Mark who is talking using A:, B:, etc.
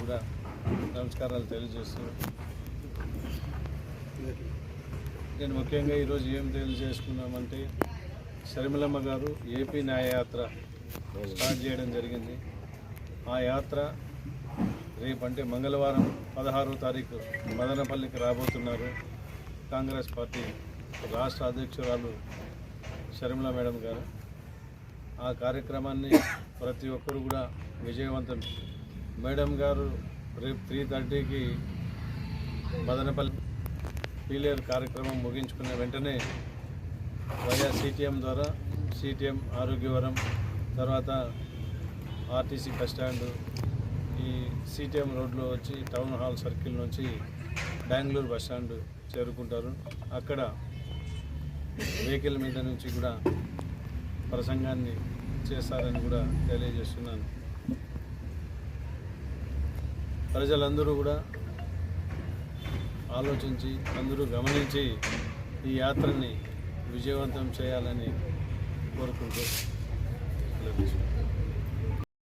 A: కూడా నమస్కారాలు తెలియజేస్తూ నేను ముఖ్యంగా ఈరోజు ఏం తెలియజేసుకున్నామంటే శర్మిలమ్మ గారు ఏపీ న్యాయయాత్ర స్టార్ట్ చేయడం జరిగింది. ఆ యాత్ర రేపంటే మంగళవారం పదహారో తారీఖు మదనపల్లికి రాబోతున్నారు. కాంగ్రెస్ పార్టీ రాష్ట్ర అధ్యక్షురాలు శర్మిల మేడం గారు. ఆ కార్యక్రమాన్ని ప్రతి ఒక్కరు కూడా విజయవంతం మేడం గారు రేపు త్రీ థర్టీకి మదనపల్లి పీలియర్ కార్యక్రమం ముగించుకున్న వెంటనే వయా సిటిఎం ద్వారా సిటిఎం ఆరోగ్యవరం తర్వాత ఆర్టీసీ బస్ స్టాండ్ ఈ సిటిఎం రోడ్లో వచ్చి టౌన్ హాల్ సర్కిల్ నుంచి బెంగళూరు బస్ స్టాండ్ చేరుకుంటారు. అక్కడ వెహికల్ మీద నుంచి కూడా ప్రసంగాన్ని చేస్తారని కూడా తెలియజేస్తున్నాను. ప్రజలందరూ కూడా ఆలోచించి అందరూ గమనించి ఈ యాత్రని విజయవంతం చేయాలని కోరుకుంటూ